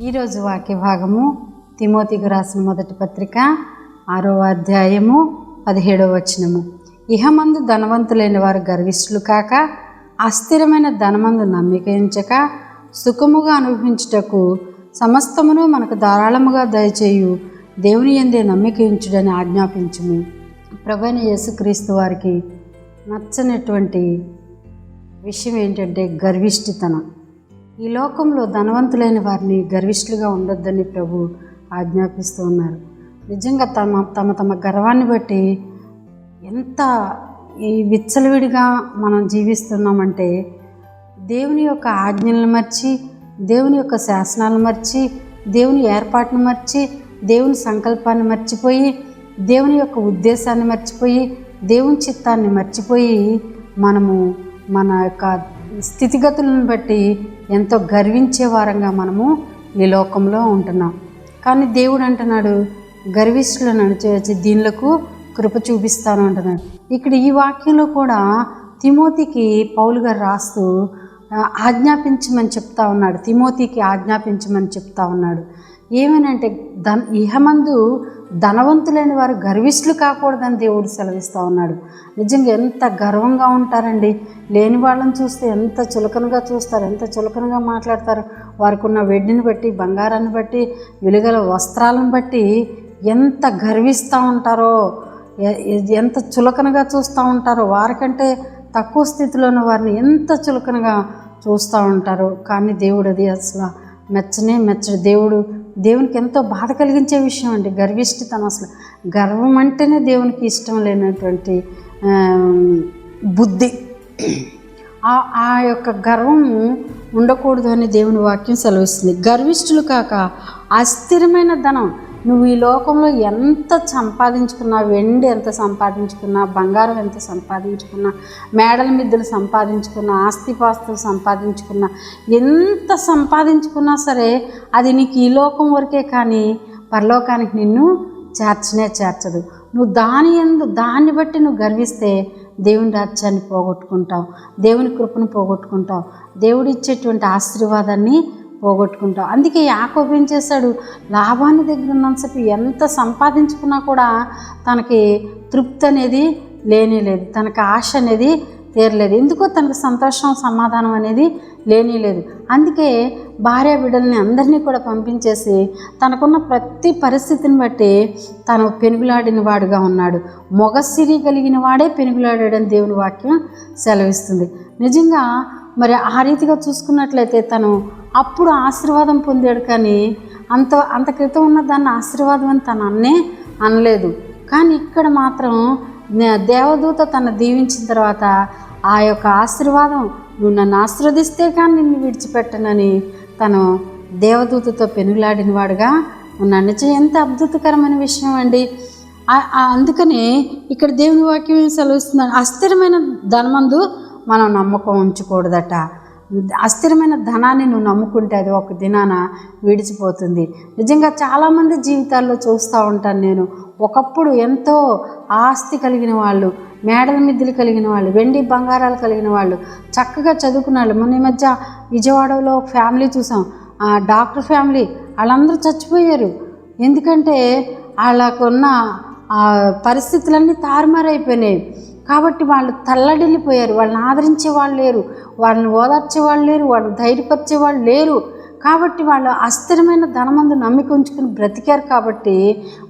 ఈరోజు వాక్య భాగము తిమోతికి రాసిన మొదటి పత్రిక ఆరో అధ్యాయము పదిహేడవ వచనము. ఇహమందు ధనవంతులైన వారు గర్విష్ఠులు కాక అస్థిరమైన ధనమందు నమ్మిక సుఖముగా అనుభవించుటకు సమస్తమును మనకు ధారాళముగా దయచేయు దేవుని ఎందే నమ్మికించుడని ఆజ్ఞాపించుము. ప్రభైన యేసుక్రీస్తు వారికి నచ్చనటువంటి విషయం ఏంటంటే గర్విష్ఠితనం. ఈ లోకంలో ధనవంతులైన వారిని గర్విష్ఠులుగా ఉండొద్దని ప్రభు ఆజ్ఞాపిస్తూ ఉన్నారు. నిజంగా తమ తమ తమ గర్వాన్ని బట్టి ఎంత ఈ విచ్చలవిడిగా మనం జీవిస్తున్నామంటే దేవుని యొక్క ఆజ్ఞలను మర్చి దేవుని యొక్క శాసనాలను మర్చి దేవుని ఏర్పాటును మర్చి దేవుని సంకల్పాన్ని మర్చిపోయి దేవుని యొక్క ఉద్దేశాన్ని మర్చిపోయి దేవుని చిత్తాన్ని మర్చిపోయి మనము మన యొక్క స్థితిగతులను బట్టి ఎంతో గర్వించే వారంగా మనము ఈ లోకంలో ఉంటున్నాం. కానీ దేవుడు అంటున్నాడు గర్విష్ఠులను అణిచేసి దీనిలకు కృప చూపిస్తాను అంటున్నాడు. ఇక్కడ ఈ వాక్యంలో కూడా తిమోతికి పౌలు గారు రాస్తూ ఆజ్ఞాపించమని చెప్తా ఉన్నాడు. తిమోతికి ఆజ్ఞాపించమని చెప్తా ఉన్నాడు. ఏమనంటే ధన్ ఇహమందు ధనవంతులైన వారు గర్విష్ఠులు కాకూడదని దేవుడు సెలవిస్తూ ఉన్నాడు. నిజంగా ఎంత గర్వంగా ఉంటారండి. లేని వాళ్ళని చూస్తే ఎంత చులకనగా చూస్తారు ఎంత చులకనగా మాట్లాడతారు. వారికి ఉన్న వెడ్డిని బట్టి బంగారాన్ని బట్టి విలుగల వస్త్రాలను బట్టి ఎంత గర్విస్తూ ఉంటారో ఎంత చులకనగా చూస్తూ ఉంటారో వారికంటే తక్కువ స్థితిలో ఉన్న వారిని ఎంత చులకనగా చూస్తూ ఉంటారు. కానీ దేవుడు అది అసలు మెచ్చనే మెచ్చడు. దేవుడు దేవునికి ఎంతో బాధ కలిగించే విషయం అండి. గర్విష్ఠతనం అసలు. గర్వం అంటేనే దేవునికి ఇష్టం లేనటువంటి బుద్ధి. ఆ ఆ యొక్క గర్వం ఉండకూడదు అని దేవుని వాక్యం సెలవిస్తుంది. గర్విష్ఠులు కాక అస్థిరమైన ధనం. నువ్వు ఈ లోకంలో ఎంత సంపాదించుకున్నా వెండి ఎంత సంపాదించుకున్నా బంగారం ఎంత సంపాదించుకున్నా మేడల మిద్దెలు సంపాదించుకున్నా ఆస్తిపాస్తులు సంపాదించుకున్నా ఎంత సంపాదించుకున్నా సరే అది నీకు ఈ లోకం వరకే కానీ పరలోకానికి నిన్ను చేర్చనే చేర్చదు. నువ్వు దాని ఎందు దాన్ని బట్టి నువ్వు గర్విస్తే దేవుని రాజ్యాన్ని పోగొట్టుకుంటావు దేవుని కృపను పోగొట్టుకుంటావు. దేవుడిచ్చేటువంటి ఆశీర్వాదాన్ని పోగొట్టుకుంటావు అందుకే యాకోబు ఏం చేశాడు? లాభాన్ని దగ్గర ఉన్నంతసేపు ఎంత సంపాదించుకున్నా కూడా తనకి తృప్తి అనేది లేనే లేదు. తనకి ఆశ అనేది తీరలేదు ఎందుకో తనకు సంతోషం సమాధానం అనేది లేని లేదు. అందుకే భార్య బిడ్డల్ని అందరినీ కూడా పంపించేసి తనకున్న ప్రతి పరిస్థితిని బట్టి తను పెనుగులాడిన వాడుగా ఉన్నాడు. మొగసిరి కలిగిన వాడే పెనుగులాడాడని దేవుని వాక్యం సెలవిస్తుంది. నిజంగా మరి ఆ రీతిగా చూసుకున్నట్లయితే తను అప్పుడు ఆశీర్వాదం పొందాడు కానీ అంత అంత క్రితం ఉన్న దాన్ని ఆశీర్వాదం అని తను అన్నే అనలేదు. కానీ ఇక్కడ మాత్రం దేవదూత తను దీవించిన తర్వాత ఆ యొక్క ఆశీర్వాదం నువ్వు నన్ను ఆశీర్వదిస్తే కానీ నిన్ను విడిచిపెట్టనని తను దేవదూతతో పెనుగులాడినవాడుగా ఉన్నాడు నిజం ఎంత అద్భుతకరమైన విషయం అండి. అందుకని అందుకనే ఇక్కడ దేవుని వాక్యం ఏం అస్థిరమైన ధనమందు మనం నమ్మకం ఉంచకూడదట. అస్థిరమైన ధనాన్ని నువ్వు నమ్ముకుంటే అది ఒక దినాన విడిచిపోతుంది. నిజంగా చాలామంది జీవితాల్లో చూస్తూ ఉంటాను నేను. ఒకప్పుడు ఎంతో ఆస్తి కలిగిన వాళ్ళు మేడల మిద్దులు కలిగిన వాళ్ళు వెండి బంగారాలు కలిగిన వాళ్ళు చక్కగా చదువుకున్న వాళ్ళు. మొన్న ఈ మధ్య విజయవాడలో ఒక ఫ్యామిలీ చూసాం. ఆ డాక్టర్ ఫ్యామిలీ వాళ్ళందరూ చచ్చిపోయారు. ఎందుకంటే వాళ్ళకున్న ఆ పరిస్థితులన్నీ తారుమారైపోయినాయి. కాబట్టి వాళ్ళు తల్లడిల్లిపోయారు వాళ్ళని ఆదరించే వాళ్ళు లేరు వాళ్ళని ఓదార్చే వాళ్ళు లేరు వాళ్ళని ధైర్యపరిచే వాళ్ళు లేరు. కాబట్టి వాళ్ళు అస్థిరమైన ధనమందు నమ్మిక ఉంచుకుని బ్రతికారు కాబట్టి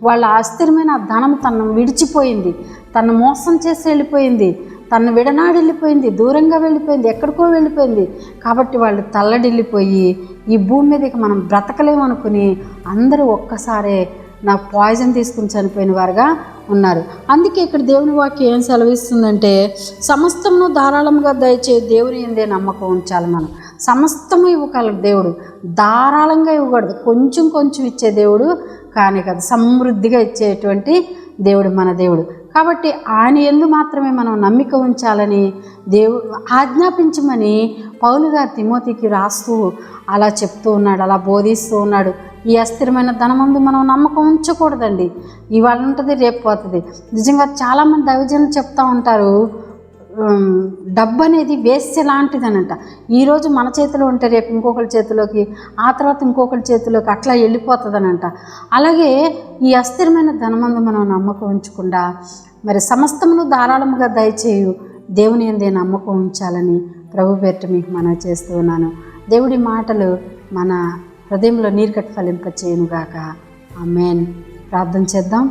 వాళ్ళ అస్థిరమైన ఆ ధనం తను విడిచిపోయింది తను మోసం చేసి వెళ్ళిపోయింది తను విడనాడి వెళ్ళిపోయింది దూరంగా వెళ్ళిపోయింది ఎక్కడికో వెళ్ళిపోయింది. కాబట్టి వాళ్ళు తల్లడిల్లిపోయి ఈ భూమి మీద ఇక మనం బ్రతకలేమనుకుని అందరూ ఒక్కసారే నా పాయిజన్ తీసుకుని చనిపోయిన వారుగా ఉన్నారు. అందుకే ఇక్కడ దేవుని వాక్యం ఏం సెలవిస్తుందంటే సమస్తమును ధారాళంగా దయచే దేవుని ఎందే నమ్మకం ఉంచాలి మనం. సమస్తము ఇవ్వగలడు దేవుడు ధారాళంగా ఇవ్వకూడదు. కొంచెం కొంచెం ఇచ్చే దేవుడు కానీ కదా సమృద్ధిగా ఇచ్చేటువంటి దేవుడు మన దేవుడు. కాబట్టి ఆయన ఎందు మాత్రమే మనం నమ్మిక ఉంచాలని దేవుడు ఆజ్ఞాపించమని పౌలు గారు తిమోతికి రాస్తూ అలా చెప్తూ ఉన్నాడు అలా బోధిస్తూ ఉన్నాడు. ఈ అస్థిరమైన ధనమందు మనం నమ్మకం ఉంచకూడదండి. ఇవాళ ఉంటుంది రేపు పోతుంది. నిజంగా చాలామంది దైవజనులు చెప్తూ ఉంటారు డబ్బు అనేది వేస్ట్ లాంటిదనంట. ఈరోజు మన చేతిలో ఉంటే రేపు ఇంకొకరి చేతిలోకి ఆ తర్వాత ఇంకొకరి చేతిలోకి అట్లా వెళ్ళిపోతుందనంట. అలాగే ఈ అస్థిరమైన ధనమందు మనం నమ్మకం ఉంచకుండా మరి సమస్తమును ధారాళముగా దయచేయు దేవుని ఎందే నమ్మకం ఉంచాలని ప్రభు పేరిట మీకు మనం చేస్తూ ఉన్నాను. దేవుడి మాటలు మన హృదయంలో నీరుకట్టు ఫలింపచేయునుగాక మెయిన్ ప్రార్థన చేద్దాం.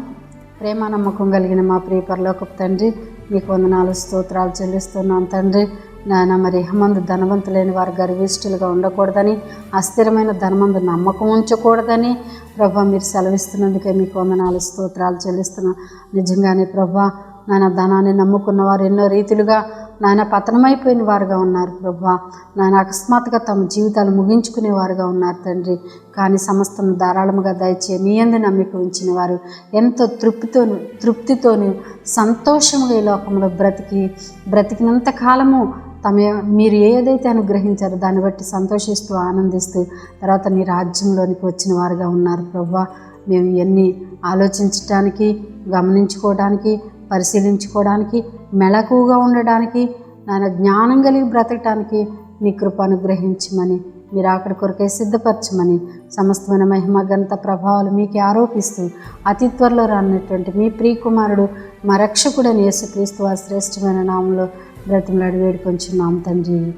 ప్రేమ నమ్మకం కలిగిన మా ప్రియ పరలోకపు తండ్రి మీకు వందనాలు స్తోత్రాలు చెల్లిస్తున్నాను తండ్రి. నాయన మరి ఇహమందు ధనవంతులైన వారు గర్విష్ఠులుగా ఉండకూడదని అస్థిరమైన ధనమందు నమ్మకం ఉంచకూడదని ప్రభా మీరు సెలవిస్తున్నందుకే మీకు వందనాలు స్తోత్రాలు చెల్లిస్తున్నాను నిజంగానే ప్రభా నాయన ధనాన్ని నమ్ముకున్న వారు ఎన్నో రీతిలుగా నాయన పతనమైపోయిన వారుగా ఉన్నారు ప్రభా. నాయన అకస్మాత్తుగా తమ జీవితాలు ముగించుకునే వారుగా ఉన్నారు తండ్రి. కానీ సమస్తం ధారాళముగా దయచే మీ అందు నమ్మిక ఉంచిన వారు ఎంతో తృప్తితోను తృప్తితోను సంతోషముగా ఈ లోకంలో బ్రతికి బ్రతికినంత కాలము తమ మీరు ఏదైతే అనుగ్రహించారో దాన్ని బట్టి సంతోషిస్తూ ఆనందిస్తూ తర్వాత నీ రాజ్యంలోనికి వచ్చిన వారుగా ఉన్నారు ప్రభా. మేము ఇవన్నీ ఆలోచించటానికి గమనించుకోవడానికి పరిశీలించుకోవడానికి మెలకువగా ఉండడానికి నాయన జ్ఞానం కలిగి బ్రతకటానికి మీ కృప అనుగ్రహించమని మీరు అక్కడి కొరకే సిద్ధపరచమని సమస్తమైన మహిమ ఘనత ప్రభావాలు మీకే ఆరోపిస్తూ అతి త్వరలో రానటువంటి మీ ప్రియకుమారుడు మా రక్షకుడని యేసుక్రీస్తు వారి శ్రేష్టమైన నామంలో బ్రతిమలాడి వేడుకొంచున్నాం తండ్రి.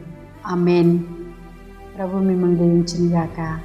ఆమెన్. ప్రభు మిమ్మల్ని దీవించిన గాక